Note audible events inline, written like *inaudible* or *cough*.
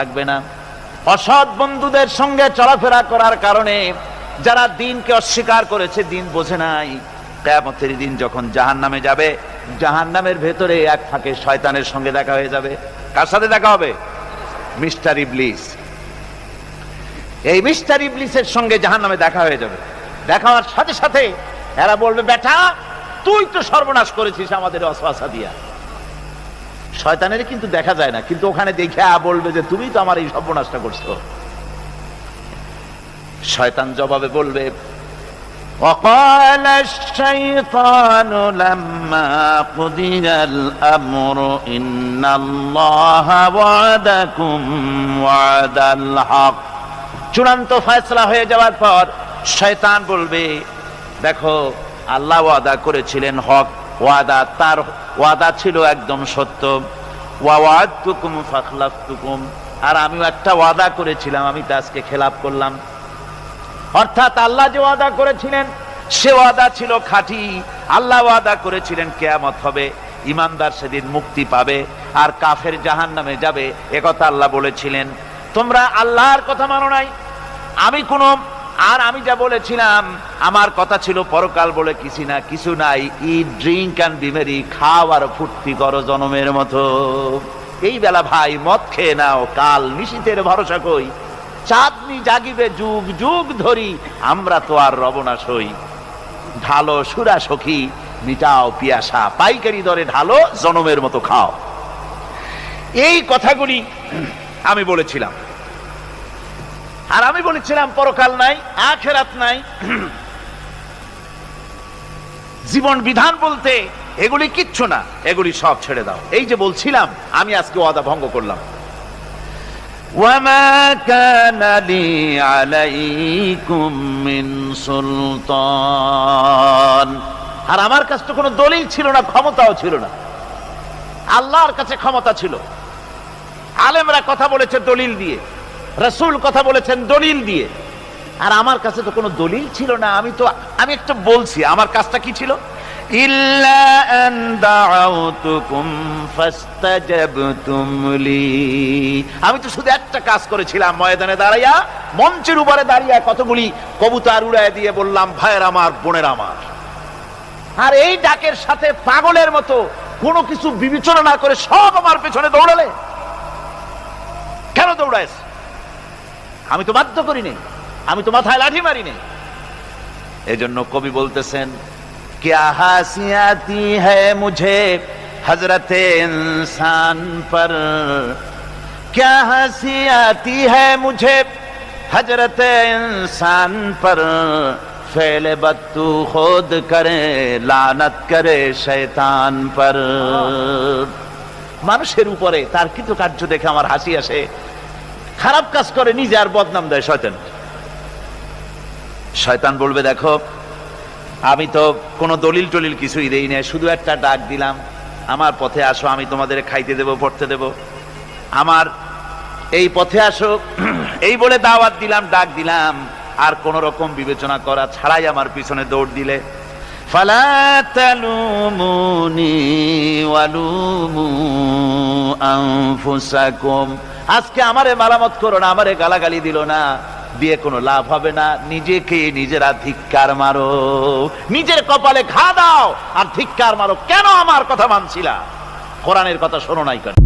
থাকবে না। অসৎ বন্ধুদের সঙ্গে চলাফেরা করার কারণে যারা দিনকে অস্বীকার করেছে, দিন বোঝে নাই। কেয়ামতের দিন যখন জাহান নামে যাবে জাহান নামের ভেতরে এক ফাঁকে শয়তানের সঙ্গে দেখা হয়ে যাবে। কার সাথে দেখা হবে? মিস্টার ইবলিস। এই মিস্টার ইবলিসের সঙ্গে জাহান নামে দেখা হয়ে যাবে। দেখা হওয়ার সাথে সাথে এরা বলবে, বেটা, তুই তো সর্বনাশ করেছিস আমাদের অশ্বাসা দিয়া। শয়তানের কিন্তু দেখা যায় না কিন্তু ওখানে দেখে আ বলবে যে তুমি তো আমার এই সর্বনাশটা করছো শয়তান জবাবে বলবে وقال الشيطان لما قضي الأمر إن الله وعدكم وعد الحق চূড়ান্ত ফয়সলা হয়ে যাওয়ার পর শয়তান বলবে দেখো আল্লাহ ওয়াদা করেছিলেন হক ওয়াদা তার ওয়াদা ছিল একদম সত্য। ফাখলাফতুকুম। আর আমিও একটা ওয়াদা করেছিলাম, আমি তা আজকে খেলাপ করলাম। অর্থাৎ আল্লাহ যে ওয়াদা করেছিলেন, সে ওয়াদা ছিল খাঁটি। আল্লাহ ওয়াদা করেছিলেন, কেয়ামত হবে। ইমানদার সেদিন মুক্তি পাবে আর কাফের জাহান নামে যাবে একথা আল্লাহ বলেছিলেন। তোমরা আল্লাহর কথা মানো নাই। আমি কোনো আর আমি যা বলেছিলাম, আমার কথা ছিল পরকাল বলে কিছু না, কিছু নাই। ই ড্রিঙ্ক অ্যান্ড বিমেরি খাও আর ফুর্তি করো জনমের মতো। এই বেলা ভাই, মদ খেয়ে নাও, কাল নিশীতের ভরসা কই? চাঁদনি জাগিবে যুগ যুগ ধরি, আমরা তো আর রবনাশ হই ঢালো সুরা সখী, মিটাও পিয়াসা, পাইকারি দরে ঢালো জনমের মতো খাও। এই কথাগুলি আমি বলেছিলাম। আর আমি বলেছিলাম পরকাল নাই আখেরাত নাই জীবন বিধান বলতে এগুলি কিচ্ছু না এগুলি সব ছেড়ে দাও এই যে বলছিলাম আমি আজকে ওয়াদা ভঙ্গ করলাম وما كان لي عليكم من سلطان আর আমার কাছে তো কোনো দলিল ছিল না ক্ষমতাও ছিল না আল্লাহর কাছে ক্ষমতা ছিল আলেমরা কথা বলেছে দলিল দিয়ে রসুল কথা বলেছেন দলিল দিয়ে। আর আমার কাছে তো কোনো দলিল ছিল না, আমি তো, আমি একটা বলছি, আমার কাজটা কি ছিল? আমি তো শুধু একটা কাজ করেছিলাম, ময়দানে দাঁড়াইয়া, মঞ্চের উপরে দাঁড়িয়ে কতগুলি কবুতর উড়ায় দিয়ে বললাম, ভাইয়ের আমার, বোনের আমার। আর এই ডাকের সাথে পাগলের মতো কোনো কিছু বিবেচনা না করে সব আমার পেছনে দৌড়ালে। কেন দৌড়াইছ আমি তো বাধ্য করি নেই আমি তো মাথায় লাঠি মারি নেই জন্য কবি বলতেছেন ক্যা হাসিয়াতি হ্যায় মুঝে হজরতে ইনসান পর? ক্যা হাসি আতি হ্যায় মুঝে হজরত ইনসান পর? ফেল বত্তু খোদ করে লানত করে শৈতান পর। মানুষের উপরে তার কৃতকার্য দেখে আমার হাসি আসে। খারাপ কাজ করে, নিজে আর বদনাম দেয় শয়তান। শয়তান বলবে, দেখো, আমি তো কোনো দলিল টলিল কিছুই দেই না শুধু একটা ডাক দিলাম, আমার পথে আসো, আমি তোমাদের খাইতে দেব, পড়তে দেব। আমার এই পথে আসো, *clears throat* এই বলে দাওয়াত দিলাম, ডাক দিলাম, আর কোন রকম বিবেচনা করা ছাড়াই আমার পিছনে দৌড় দিলে। ফালা আজকে আমারে মারামত করো না, আমারে গালাগালি দিল না। দিয়ে কোনো লাভ হবে না। নিজেকে নিজেরা ধিক্কার মারো। নিজের কপালে ঘা দাও আর ধিক্কার মারো। কেন আমার কথা মানছিলা কোরআনের কথা শোনো নাই কেন?